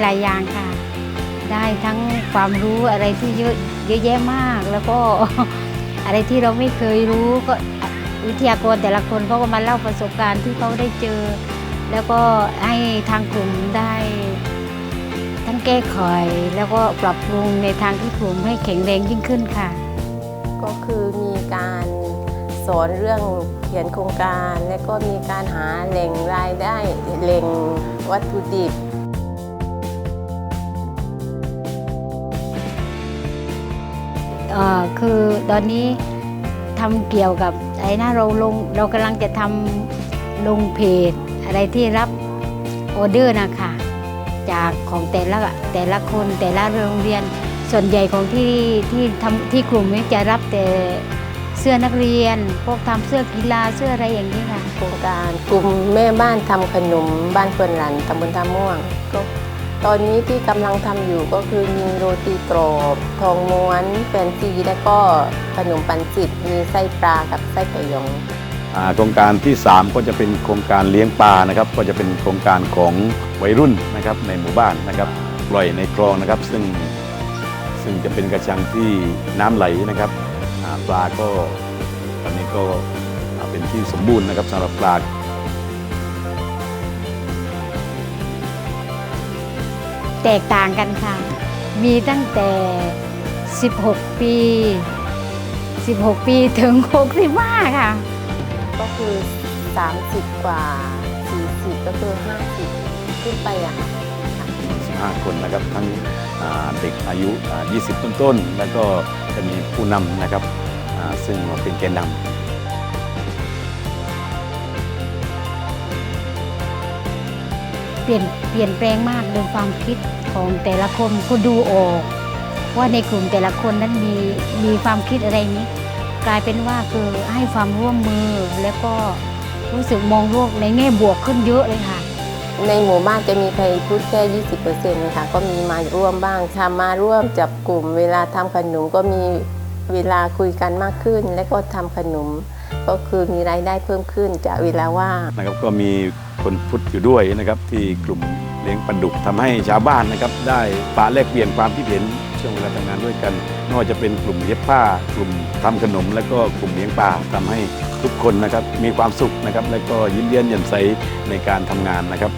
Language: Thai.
หลายอย่างค่ะ ได้ทั้งความรู้อะไรที่เยอะเยอะแยะมาก แล้วก็อะไรที่เราไม่เคยรู้ก็วิทยากรแต่ละคนเขาก็มาเล่าประสบการณ์ที่เขาได้เจอ แล้วก็ให้ทางกลุ่มได้ทั้งแก้ไขแล้วก็ปรับปรุงในทางที่กลุ่มให้แข็งแรงยิ่งขึ้นค่ะ ก็คือมีการสอนเรื่องเขียนโครงการ และก็มีการหาแหล่งรายได้แหล่งวัตถุดิบ คือตอนนี้ทำเกี่ยวกับไอ้นะเราลงเรากำลังจะทำลงเพจอะไรที่รับออเดอร์นะคะจากของแต่ละแต่ละคนแต่ละโรงเรียน ส่วนใหญ่ของที่ที่ทำที่กลุ่มนี้จะรับแต่เสื้อนักเรียน พวกทำเสื้อกีฬาเสื้ออะไรอย่างนี้ค่ะโครงการกลุ่มแม่บ้านทำขนมบ้านเพื่อนหลันตำบลท่าม่วงก็ ตอนนี้ที่กำลังทำอยู่ก็คือมีโรตีกรอบ ทองม้วนแฟนซีและก็ขนมปันจิตมีไส้ปลากับไส้ไก่ยองอ่าโครงการที่ 3 ก็จะเป็นโครงการเลี้ยงปลานะครับ ก็จะเป็นโครงการของวัยรุ่นนะครับในหมู่บ้านนะครับปล่อยในคลองนะครับ ซึ่งซึ่งจะเป็นกระชังที่น้ำไหลนะครับอ่าปลาก็ตอนนี้ก็อ่าเป็นที่สมบูรณ์นะครับสำหรับปลา แตกต่างกันค่ะ มีตั้งแต่ 16 ปี 16 ปีถึง65ค่ะ ก็คือ 30 กว่า 40 ก็คือ 50 ขึ้นไปอะ 15 คนนะครับทั้งอ่าเด็กอายุอ่า20 ต้นๆ แล้วก็จะมีผู้นำนะครับอ่าซึ่งมาเป็นแกนนำ ลี่ยนเปลี่ยนแปลงมากโดยความคิดของแต่ละคนก็ดูออก ว่าในกลุ่มแต่ละคนนั้นมีมีความคิดอะไรนี้ กลายเป็นว่าคือให้ความร่วมมือแล้วก็รู้สึกมองโลกในแง่บวกขึ้นเยอะเลยค่ะ ในหมู่บ้านจะมีใครพูดแค่ 20%ค่ะ ก็มีมาร่วมบ้างค่ะมาร่วมจับกลุ่ม เวลาทำขนมก็มีเวลาคุยกันมากขึ้น และก็ทำขนม ก็คือมีรายได้เพิ่มขึ้นจากเวลาว่างนะครับก็มี คนพุทธอยู่ด้วยนะครับ ที่กลุ่มเลี้ยงปลาดุกทำให้ชาวบ้านนะครับ ได้ปาแลกเปลี่ยนความคิดเห็นช่วงเวลาทำงานด้วยกันไม่ว่าจะเป็นกลุ่มเย็บผ้ากลุ่มทำขนม และก็กลุ่มเลี้ยงปลาทำให้ทุกคนนะครับมีความสุขนะครับ และก็ยิ้มเยียนแจ่มใสในการทำงานนะครับ